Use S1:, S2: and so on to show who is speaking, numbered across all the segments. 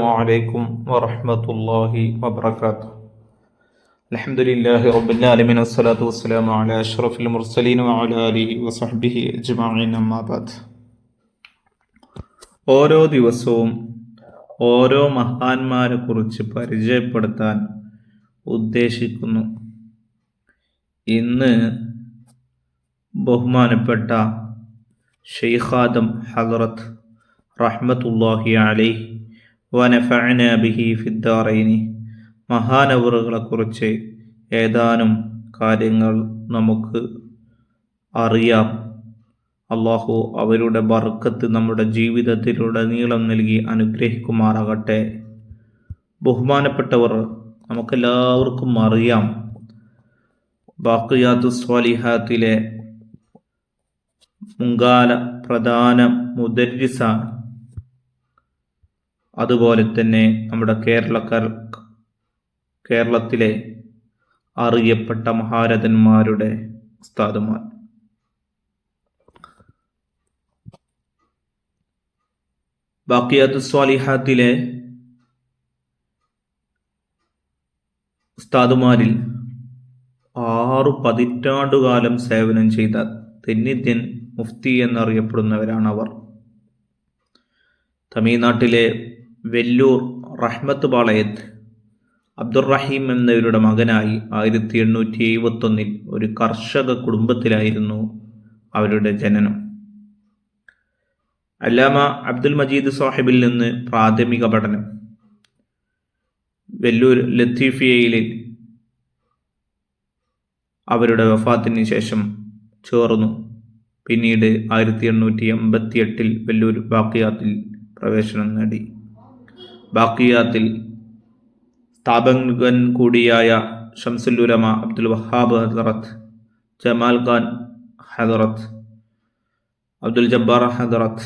S1: عليكم ورحمة الله وبركاته الحمد لله رب العالمين والصلاة والسلام على أشرف المرسلين وعلى آله وصحبه أجمعين أما بعد ഓരോ ദിവസവും ഓരോ മഹാന്മാരെ കുറിച്ച് പരിചയപ്പെടുത്താൻ ഉദ്ദേശിക്കുന്നു ഇന്ന് ബഹുമാനപ്പെട്ട ഷെയ്ഖാദം ഹലറത്ത് റഹ്മത്തുല്ലാഹി അലൈഹി വനഫഅന ബിഹി ഫിദ്ദാറൈനി. മഹാനവറുകളെക്കുറിച്ച് ഏതാനും കാര്യങ്ങൾ നമുക്ക് അറിയാം. അള്ളാഹു അവരുടെ ബർക്കത്ത് നമ്മുടെ ജീവിതത്തിലുടനീളം നൽകി അനുഗ്രഹിക്കുമാറാകട്ടെ. ബഹുമാനപ്പെട്ടവർ നമുക്കെല്ലാവർക്കും അറിയാം. ബാക്കിയാത്തു സ്വാലിഹാത്തിലെ മുങ്കാല പ്രധാന മുദരിസാണ്. അതുപോലെ തന്നെ നമ്മുടെ കേരളക്കാർ കേരളത്തിലെ അറിയപ്പെട്ട മഹാരഥന്മാരുടെ ഉസ്താദുമാർ. ബാക്കിയാത്ത് സ്വാലിഹാത്തിലെ ഉസ്താദുമാരിൽ ആറു പതിറ്റാണ്ടുകാലം സേവനം ചെയ്ത തെന്നിദ്യൻ മുഫ്തി എന്നറിയപ്പെടുന്നവരാണ് അവർ തമിഴ്നാട്ടിലെ വെല്ലൂർ റഹ്മത്ത് പാളയത്ത് അബ്ദുറഹീം എന്നവരുടെ മകനായി ആയിരത്തി എണ്ണൂറ്റി എഴുപത്തൊന്നിൽ ഒരു കർഷക കുടുംബത്തിലായിരുന്നു അവരുടെ ജനനം. അല്ലാമ അബ്ദുൽ മജീദ് സാഹിബിൽ നിന്ന് പ്രാഥമിക പഠനം. വെല്ലൂർ ലത്തീഫിയയിൽ അവരുടെ വഫാത്തിന് ശേഷം ചേർന്നു. പിന്നീട് ആയിരത്തി എണ്ണൂറ്റി എൺപത്തി എട്ടിൽ വെല്ലൂർ ബാക്കിയാത്തിൽ പ്രവേശനം നേടി. ബാക്കിയാത്തിൽ സ്ഥാപകൻ കൂടിയായ ഷംസുല്ലുലമ അബ്ദുൽ വഹാബ് ഹദറത്ത് ജമാൽ ഖാൻ ഹദറത്ത് അബ്ദുൽ ജബ്ബാർ ഹദറത്ത്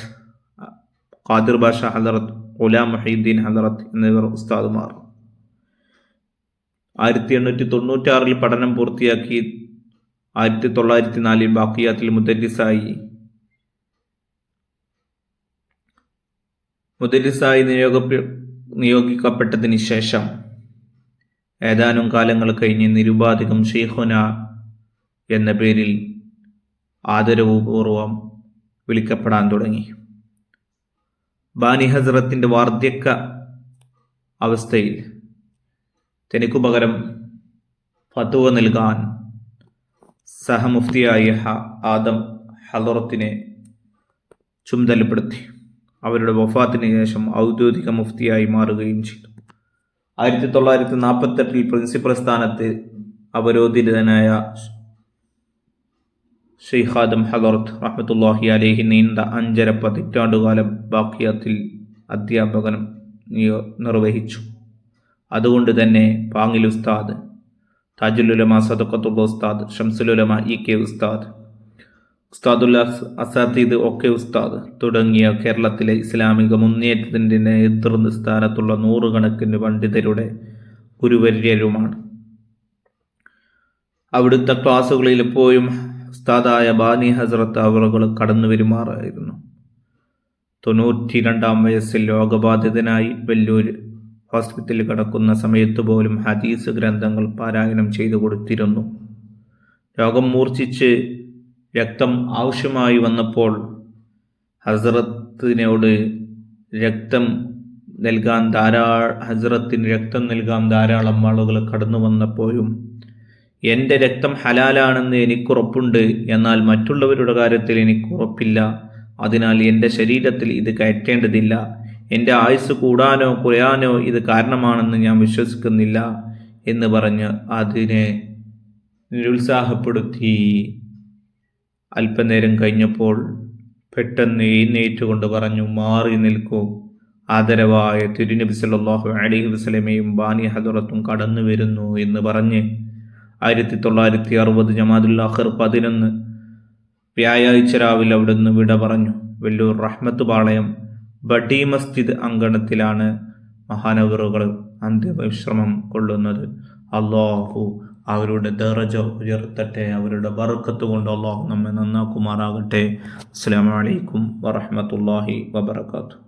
S1: ഖാദിർ ബാഷ ഹദറത്ത് ഗുലാം മഹീദ്ദീൻ ഹദറത്ത് എന്നിവർ ഉസ്താദുമാർ. ആയിരത്തി എണ്ണൂറ്റി തൊണ്ണൂറ്റാറിൽ പഠനം പൂർത്തിയാക്കി ആയിരത്തി തൊള്ളായിരത്തി നാലിൽ ബാക്കിയാത്തിൽ മുദരിസായി. മുദരിസായി നിയോഗ നിയോഗിക്കപ്പെട്ടതിന് ശേഷം ഏതാനും കാലങ്ങൾ കഴിഞ്ഞ് നിരുപാധികം ഷെയ്ഹുന എന്ന പേരിൽ ആദരവുപൂർവം വിളിക്കപ്പെടാൻ തുടങ്ങി. ബാനി ഹസ്രത്തിന്റെ വാർദ്ധക്യ അവസ്ഥയിൽ തനിക്കു പകരം ഫത്തുവ നൽകാൻ സഹമുഫ്തിയായ ആദം ഹലറത്തിനെ ചുമതലപ്പെടുത്തി. അവരുടെ വഫാത്തിന് ശേഷം ഔദ്യോഗിക മുഫ്തിയായി മാറുകയും ചെയ്തു. ആയിരത്തി തൊള്ളായിരത്തി നാൽപ്പത്തെട്ടിൽ പ്രിൻസിപ്പൽ സ്ഥാനത്ത് അവരോധിതനായ ഷെയ്ഖാദം ഹലർത്ത് റഹ്മത്തുല്ലാഹി അലേഹി നീണ്ട അഞ്ചര പതിറ്റാണ്ടുകാലം ബാക്കിയത്തിൽ അധ്യാപകനം നിർവഹിച്ചു. അതുകൊണ്ട് തന്നെ പാങ്ങിൽ ഉസ്താദ് താജുലുലമ സദക്കത്തുള്ള ഉസ്താദ് ഷംസുലുലമ ഇ കെ ഉസ്താദ് ഉസ്താദുൽ അസാദീദ് ഒക്കെ ഉസ്താദ്. തുടങ്ങിയ കേരളത്തിലെ ഇസ്ലാമിക മുന്നേറ്റത്തിന്റെ നേതൃത്വ സ്ഥാനത്തുള്ള നൂറുകണക്കിന് പണ്ഡിതരുടെ ഗുരുവര്യരുമാണ്. അവിടുത്തെ ക്ലാസ്സുകളിൽ എപ്പോഴും ഉസ്താദായ ബാനി ഹസ്രത്ത് അവറുകൾ കടന്നു വരുമാറായിരുന്നു. തൊണ്ണൂറ്റി രണ്ടാം വയസ്സിൽ രോഗബാധിതനായി വെല്ലൂർ ഹോസ്പിറ്റലിൽ കിടക്കുന്ന സമയത്ത് പോലും ഹദീസ് ഗ്രന്ഥങ്ങൾ പാരായണം ചെയ്തു കൊടുത്തിരുന്നു. രോഗം മൂർച്ഛിച്ച് രക്തം ആവശ്യമായി വന്നപ്പോൾ ഹസ്രത്തിനോട് രക്തം നൽകാൻ ധാരാ ഹസ്രത്തിന് രക്തം നൽകാൻ ധാരാളം ആളുകൾ കടന്നു വന്നപ്പോഴും എന്റെ രക്തം ഹലാലാണെന്ന് എനിക്കുറപ്പുണ്ട് എന്നാൽ മറ്റുള്ളവരുടെ കാര്യത്തിൽ എനിക്കുറപ്പില്ല അതിനാൽ എന്റെ ശരീരത്തിൽ ഇത് കയറ്റേണ്ടതില്ല. എന്റെ ആയുസ് കൂടാനോ കുറയാനോ ഇത് കാരണമാണെന്ന് ഞാൻ വിശ്വസിക്കുന്നില്ല എന്ന് പറഞ്ഞ് അതിനെ നിരുത്സാഹപ്പെടുത്തി. അല്പനേരം കഴിഞ്ഞപ്പോൾ പെട്ടെന്ന് എഴുന്നേറ്റുകൊണ്ട് പറഞ്ഞു മാറി നിൽക്കൂ. ആദരവായ തിരുനബി സല്ലാഹു അലഹി വസ്ലമയും ബാനി ഹദറത്തും കടന്നു വരുന്നു എന്ന് പറഞ്ഞ് ആയിരത്തി തൊള്ളായിരത്തി അറുപത് ജമാദുല്ലാഹർ പതിനൊന്ന് വ്യാഴാഴ്ച രാവിലെ അവിടുന്ന് വിട പറഞ്ഞു. വെല്ലൂർ റഹ്മത്ത് പാളയം ബഡി മസ്ജിദ് അങ്കണത്തിലാണ് മഹാനവറുകൾ അന്ത്യവിശ്രമം കൊള്ളുന്നത്. അള്ളാഹു അവരുടെ ദറജ ഉയർത്തട്ടെ അവരുടെ ബർക്കത്ത് കൊണ്ട് അള്ളാഹു നമ്മെ നന്നാക്കുമാറാകട്ടെ. അസ്സാം വലൈക്കും വറഹമത്തല്ലാഹി വബർക്കാത്തു